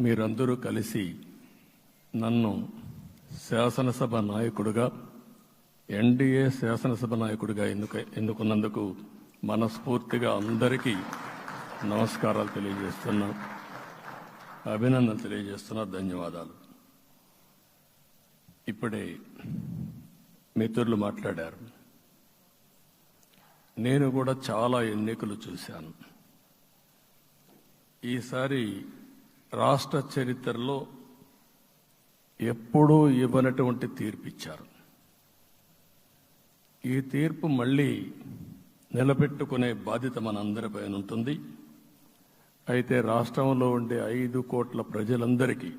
మీరందరూ కలిసి నన్ను శాసనసభ నాయకుడుగా ఎన్డీఏ శాసనసభ నాయకుడిగా ఎన్నుక ఎన్నుకున్నందుకు మనస్ఫూర్తిగా అందరికీ నమస్కారాలు తెలియజేస్తున్నా అభినందన తెలియజేస్తున్నా ధన్యవాదాలు. ఇప్పుడే మిత్రులు మాట్లాడారు. నేను కూడా చాలా ఎన్నికలు చూశాను. ఈసారి రాష్ట్ర చరిత్రలో ఎప్పుడూ ఇవ్వనటువంటి తీర్పు ఇచ్చారు. ఈ తీర్పు మళ్ళీ నిలబెట్టుకునే బాధ్యత మనందరిపైన ఉంటుంది. అయితే రాష్ట్రంలో ఉండే ఐదు కోట్ల ప్రజలందరికీ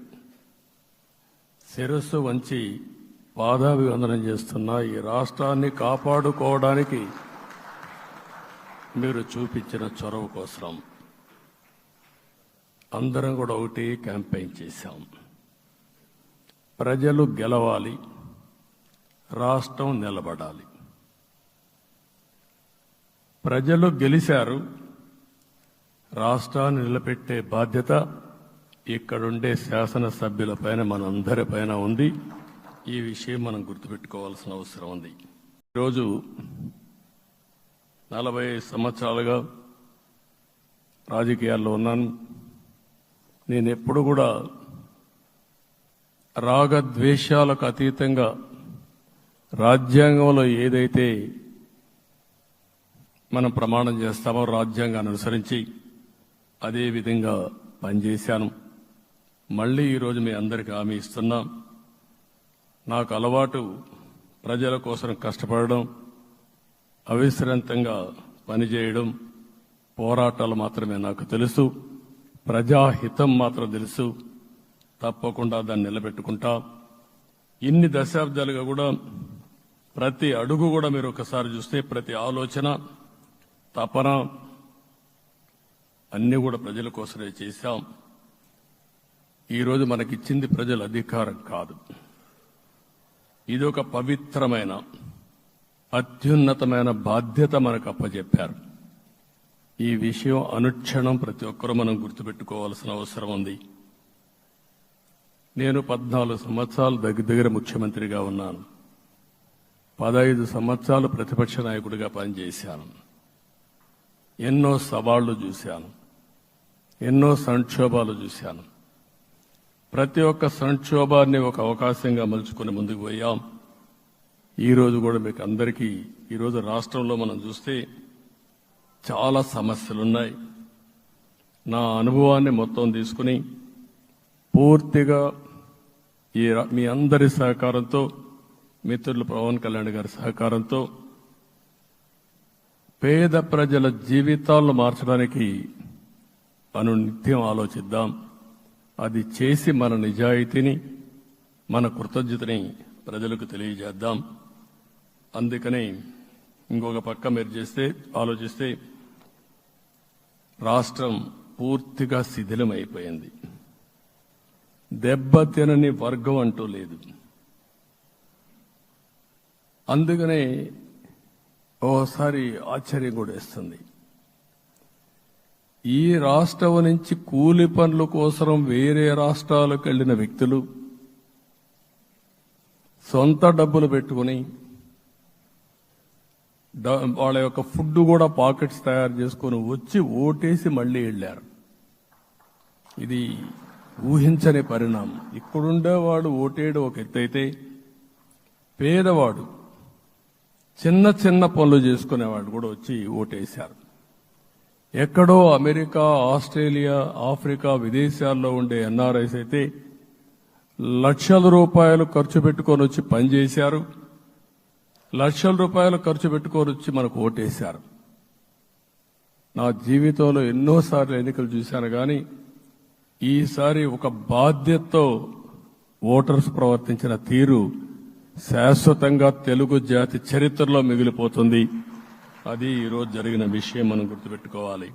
శిరస్సు వంచి పాదాభివందనం చేస్తున్న ఈ రాష్ట్రాన్ని కాపాడుకోవడానికి మీరు చూపించిన చొరవ కోసం అందరం కూడా ఒకటి క్యాంపెయిన్ చేశాం. ప్రజలు గెలవాలి రాష్ట్రం నిలబడాలి. ప్రజలు గెలిచారు రాష్ట్రాన్ని నిలబెట్టే బాధ్యత ఇక్కడుండే శాసనసభ్యులపైన మనందరిపైన ఉంది. ఈ విషయం మనం గుర్తుపెట్టుకోవాల్సిన అవసరం ఉంది. ఈరోజు నలభై సంవత్సరాలుగా రాజకీయాల్లో ఉన్నాను. నేను ఎప్పుడు కూడా రాగద్వేషాలకు అతీతంగా రాజ్యాంగంలో ఏదైతే మనం ప్రమాణం చేస్తామో రాజ్యాంగాన్ని అనుసరించి అదే విధంగా పనిచేశాను. మళ్ళీ ఈరోజు మీ అందరికీ హామీ ఇస్తున్నాం నాకు అలవాటు ప్రజల కోసం కష్టపడడం అవిశ్రాంతంగా పనిచేయడం పోరాటాలు మాత్రమే నాకు తెలుసు. ప్రజాహితం మాత్రం తెలుసు. తప్పకుండా దాన్ని నిలబెట్టుకుంటా. ఇన్ని దశాబ్దాలుగా కూడా ప్రతి అడుగు కూడా మీరు ఒకసారి చూస్తే ప్రతి ఆలోచన తపన అన్ని కూడా ప్రజల కోసమే చేశాం. ఈరోజు మనకిచ్చింది ప్రజల అధికారం కాదు. ఇది ఒక పవిత్రమైన అత్యున్నతమైన బాధ్యత మనకు అప్పచెప్పారు ఈ విషయం అనుక్షణం ప్రతి ఒక్కరూ మనం గుర్తుపెట్టుకోవాల్సిన అవసరం ఉంది. నేను పద్నాలుగు సంవత్సరాలు దగ్గర దగ్గర ముఖ్యమంత్రిగా ఉన్నాను. పదహైదు సంవత్సరాలు ప్రతిపక్ష నాయకుడిగా పనిచేశాను. ఎన్నో సవాళ్ళు చూశాను. ఎన్నో సంక్షోభాలు చూశాను. ప్రతి ఒక్క సంక్షోభాన్ని ఒక అవకాశంగా మలుచుకుని ముందుకు పోయాం. ఈ రోజు కూడా మీకు అందరికీ ఈరోజు రాష్ట్రంలో మనం చూస్తే చాలా సమస్యలున్నాయి. నా అనుభవాన్ని మొత్తం తీసుకుని పూర్తిగా ఈ మీ అందరి సహకారంతో మిత్రులు పవన్ కళ్యాణ్ గారి సహకారంతో పేద ప్రజల జీవితాలను మార్చడానికి మనం నిత్యం ఆలోచిద్దాం. అది చేసి మన నిజాయితీని మన కృతజ్ఞతని ప్రజలకు తెలియజేద్దాం. అందుకని ఇంకొక పక్క మీరు చేస్తే ఆలోచిస్తే రాష్ట్రం పూర్తిగా శిథిలమైపోయింది. దెబ్బతినని వర్గం అంటూ లేదు. అందుకనే ఓసారి ఆశ్చర్యం కూడా వేస్తుంది. ఈ రాష్ట్రం నుంచి కూలి పనుల కోసం వేరే రాష్ట్రాలకు వెళ్ళిన వ్యక్తులు సొంత డబ్బులు పెట్టుకుని వాళ్ళ యొక్క ఫుడ్ కూడా పాకెట్స్ తయారు చేసుకొని వచ్చి ఓటేసి మళ్ళీ వెళ్ళారు. ఇది ఊహించని పరిణామం. ఇక్కడుండేవాడు ఓటేడు ఒక ఎత్తైతే పేదవాడు చిన్న చిన్న పనులు చేసుకునేవాడు కూడా వచ్చి ఓటేశారు. ఎక్కడో అమెరికా ఆస్ట్రేలియా ఆఫ్రికా విదేశాల్లో ఉండే ఎన్ఆర్ఐస్ అయితే లక్షల రూపాయలు ఖర్చు పెట్టుకొని వచ్చి పనిచేశారు. లక్షల రూపాయలు ఖర్చు పెట్టుకొని మనకు ఓటేశారు. నా జీవితంలో ఎన్నోసార్లు ఎన్నికలు చూశాను కానీ ఈసారి ఒక బాధ్యతతో ఓటర్స్ ప్రవర్తించిన తీరు శాశ్వతంగా తెలుగు జాతి చరిత్రలో మిగిలిపోతుంది. అది ఈరోజు జరిగిన విషయం మనం గుర్తుపెట్టుకోవాలి.